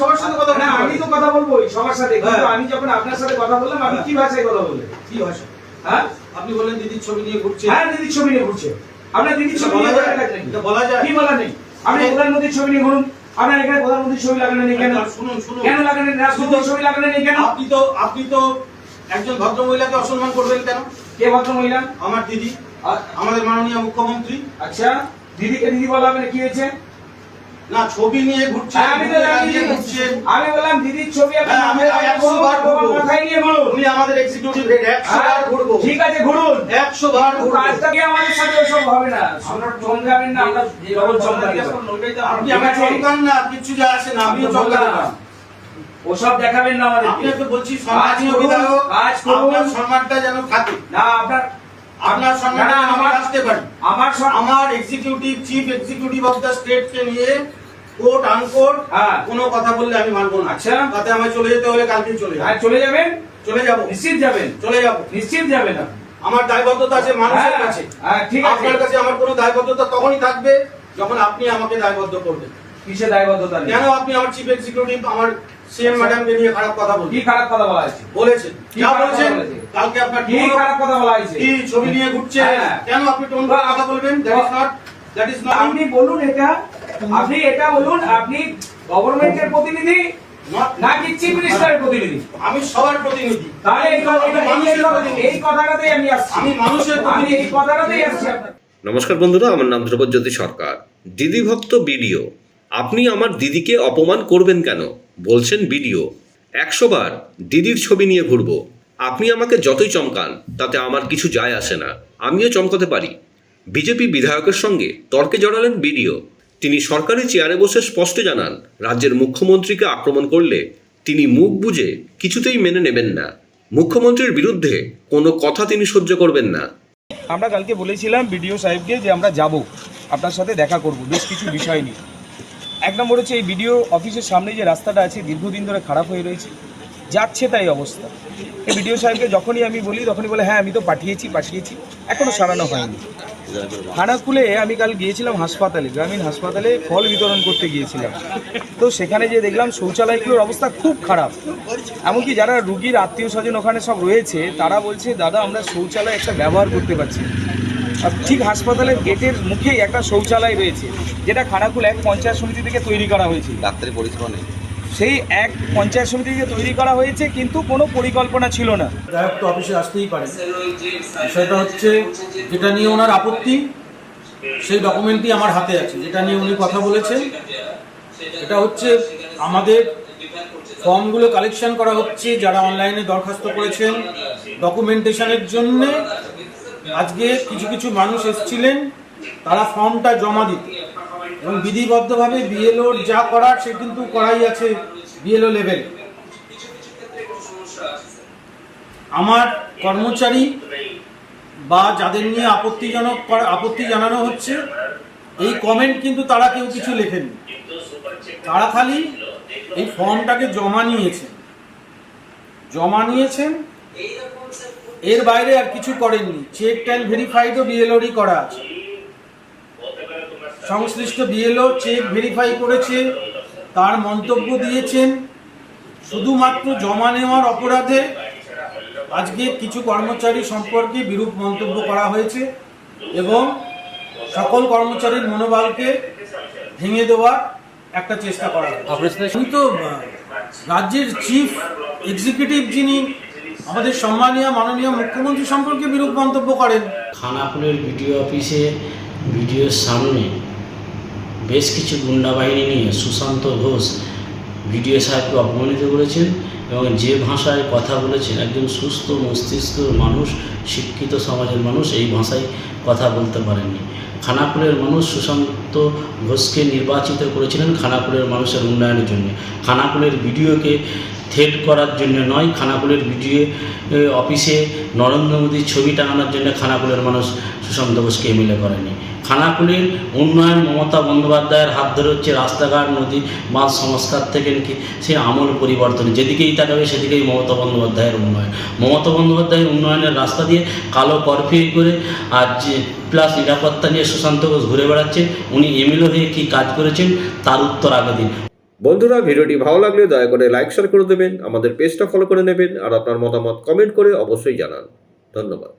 সবার সাথে কথা না, আমি তো কথা বলব সবার সাথে কিন্তু হ্যাঁ। আমি যখন আপনার সাথে কথা বললাম আপনি কি ভাষায় কথা বললেন কি ভাষা? হ্যাঁ? আপনি বলেন দিদির ছবি নিয়ে ঘুরছে। হ্যাঁ দিদির ছবি নিয়ে ঘুরছে। আপনার দিদির ছবি বলা যায়? এটা বলা যায়? কি বলা নেই? আপনি প্রধানমন্ত্রীর ছবি নিয়ে ঘুরুন। আপনার এখানে প্রধানমন্ত্রীর ছবি লাগানো নেই কেন? শুনুন শুনুন। কেন লাগানো রাষ্ট্রপতির ছবি লাগানো নেই কেন? আপনি তো আপনি তো একজন ভদ্র মহিলাকে অসম্মান করবেন কেন? কে ভদ্র মহিলা আমার দিদি। আমাদের মাননীয় মুখ্যমন্ত্রী। আচ্ছা দিদিকে দিদি বলা হবে কি হয়েছে? না ছবি নিয়ে ঘুরছে হ্যাঁ, আমি ঘুরছে আমি বললাম দিদির ছবি আপনি হ্যাঁ, আমি একশো বার ঘুরবো। মাথায় নিয়ে ঘুরুন উনি আমাদের এক্সিকিউটিভ হেড একশো হ্যাঁ, বার ঘুরবো। ঠিক আছে ঘুরুন। একশো বার ঘুরবো। কাজটাকে আমাদের সাথে ওসব হবে না? আমরা চমকাবেন না আমরা চমকাবেন আপনি আমার? চমকান না কিছু যা আসে না। না ওসব দেখাবেন না আমাদের আপনি তো বলছি বিধায়ক কাজ করুন। সম্মানটা যেন থাকে। না আপনার আপনার সম্মানটা না, যেন আমি আমার- আসতে পারি। আমার আমার executive chief executive of the state কে নিয়ে কোর্ট আনকোর্ট হ্যাঁ। কোনো কথা বললে আমি মানবো না। আচ্ছা। তাতে আমায় চলে যেতে হলে কালকেই চলে হ্যাঁ, যাব চলে যাবেন? চলে যাব। নিশ্চিত যাবেন? চলে যাব। নিশ্চিত যাবেন আপনি। আমার দায়বদ্ধতা আছে মানুষের হ্যাঁ, কাছে। হ্যাঁ, ঠিক আছে। আপনার কাছে আমার কোনো দায়বদ্ধতা তখনই থাকবে যখন আপনি আমাকে দায়বদ্ধ করবেন। কিসে দায়বদ্ধতা কেন আপনি আমার চিফ এক্সিকিউটিভ আমার সিএম ম্যাডামকে নিয়ে খারাপ কথা কি খারাপ কথা বলা হয়েছে? বলেছেন। কি যা বলেছেন কালকে আপনার কি খারাপ কথা বলা হয়েছে? কি ছবি নিয়ে ঘুরছে? হ্যাঁ। কেন আপনি টোন করে কথা বলবেন? That is not that is not আপনি বলুন এটা আপনি এটা বলুন আপনি গভর্নমেন্টের প্রতিনিধি নাকি চিফ মিনিস্টারের প্রতিনিধি? আমি সবার প্রতিনিধি। তাহলে এই কথাটাতেই আমি আসছি। আমি মানুষের আমি এই কথাটাতেই আসছি নমস্কার বন্ধুরা আমার নাম ধ্রুবজ্যোতি সরকার। দিদি ভক্ত বিডিও আপনি আমার দিদিকে অপমান করবেন কেন? বলছেন বিডিও। একশো বার দিদির ছবি নিয়ে ঘুরবো। আপনি আমাকে যতই চমকান তাতে আমার কিছু যায় আসে না। আমিও চমকাতে পারি। বিজেপি বিধায়কের সঙ্গে তর্কে জড়ালেন বিডিও। তিনি সরকারি চেয়ারে বসে স্পষ্ট জানান, রাজ্যের মুখ্যমন্ত্রীকে আক্রমণ করলে তিনি মুখ বুজে কিছুতেই মেনে নেবেন না। মুখ্যমন্ত্রীর বিরুদ্ধে কোনো কথা তিনি সহ্য করবেন না। আমরা কালকে বলেছিলাম বিডিও সাহেবকে যে আমরা যাব, আপনার সাথে দেখা করব, বেশ কিছু বিষয় নিয়ে। এক নম্বর হচ্ছে এই বিডিও অফিসের সামনে যে রাস্তাটা আছে দীর্ঘদিন ধরে খারাপ হয়ে রয়েছে, যাচ্ছে তাই অবস্থা। এই বিডিও সাহেবকে যখনই আমি বলি, তখনই বলে হ্যাঁ আমি তো পাঠিয়েছি পাঠিয়েছি এখনও সারানো হয়নি। খানাকুলে আমি কাল গিয়েছিলাম হাসপাতালে, গ্রামীণ হাসপাতালে ফল বিতরণ করতে গিয়েছিলাম। তো সেখানে যে দেখলাম শৌচালয়গুলোর অবস্থা খুব খারাপ। এমনকি যারা রুগীর আত্মীয় স্বজন ওখানে সব রয়েছে, তারা বলছে, দাদা, আমরা শৌচালয় একটা ব্যবহার করতে পারছি। আর ঠিক হাসপাতালের গেটের মুখেই একটা শৌচালয় রয়েছে, যেটা খানাকুল এক পঞ্চায়েত সমিতি থেকে তৈরি করা হয়েছে। ডাক্তারি পরিষেবা নেই। সেই এক পঞ্চায়েত সমিতি থেকে তৈরি করা হয়েছে কিন্তু কোনো পরিকল্পনা ছিল না। বিধায়ক তো অফিসে আসতেই পারে। বিষয়টা হচ্ছে, যেটা নিয়ে ওনার আপত্তি, সেই ডকুমেন্টটি আমার হাতে আছে। যেটা নিয়ে উনি কথা বলেছেন এটা হচ্ছে আমাদের ফর্মগুলো কালেকশন করা হচ্ছে, যারা অনলাইনে দরখাস্ত করেছেন। ডকুমেন্টেশনের জন্য আজকে কিছু কিছু মানুষ এসেছিলেন, তারা ফর্মটা জমা দিতে। এবং বিধিবদ্ধভাবে বিএলওর যা করার সে কিন্তু করাই আছে বিএলও লেভেল আমার কর্মচারী বা যাদের নিয়ে আপত্তিজনক আপত্তি জানানো হচ্ছে, এই কমেন্ট কিন্তু তারা কেউ কিছু লেখেনি তারা খালি এই ফর্মটাকে জমা নিয়েছেন জমা নিয়েছেন এর বাইরে আর কিছু করেননি। চেক অ্যান্ড ভেরিফাইডও বিএলওরই করা আছে। সংশ্লিষ্ট বিএলও চেক ভেরিফাই করেছে তার মন্তব্য দিয়েছেন। শুধুমাত্র জমা নেওয়ার অপরাধে আজকে কিছু কর্মচারী সম্পর্কে বিরূপ মন্তব্য করা হয়েছে এবং সকল কর্মচারীর মনোবলকে ভেঙে দেওয়ার একটা চেষ্টা করা হয়েছে। উনি তো রাজ্যের চিফ এক্সিকিউটিভ যিনি আমাদের সম্মানীয় মাননীয় মুখ্যমন্ত্রী সম্পর্কে বিরূপ মন্তব্য করেন। খানাকুলের বিডিও অফিসে বিডিওর সামনে বেশ কিছু গুন্ডা বাহিনী নিয়ে সুশান্ত ঘোষ বিডিও সাহেবকে অপমানিত করেছেন এবং যে ভাষায় কথা বলেছেন, একজন সুস্থ মস্তিষ্ক মানুষ, শিক্ষিত সমাজের মানুষ, এই ভাষায় কথা বলতে পারেননি। খানাকুলের মানুষ সুশান্ত ঘোষকে নির্বাচিত করেছিলেন খানাকুলের মানুষের উন্নয়নের জন্য। খানাকুলের বিডিওকে থ্রেট করার জন্য নয়, খানাকুলের বিডিও অফিসে নরেন্দ্র মোদীর ছবি টাঙানোর জন্য খানাকুলের মানুষ সুশান্ত ঘোষকে এমএলএ করেনি খানাকুলের উন্নয়ন মমতা বন্দ্যোপাধ্যায়ের হাত ধরে হচ্ছে রাস্তাঘাট, নদী বাঁধ সংস্কার থেকে নাকি সেই আমূল পরিবর্তন। যেদিকেই তাকাবে সেদিকেই মমতা বন্দ্যোপাধ্যায়ের উন্নয়ন। মমতা বন্দ্যোপাধ্যায়ের উন্নয়নের রাস্তা দিয়ে কালো করফিউ করে আর যে প্লাস নিরাপত্তা নিয়ে সুশান্ত ঘোষ ঘুরে বেড়াচ্ছে উনি এমএলএ হয়ে কী কাজ করেছেন তার উত্তর আগে দিন। বন্ধুরা, ভিডিওটি ভালো লাগলে দয়া করে লাইক শেয়ার করে দেবেন। আমাদের পেজটা ফলো করে নেবেন। আর আপনার মতামত কমেন্ট করে অবশ্যই জানান। ধন্যবাদ।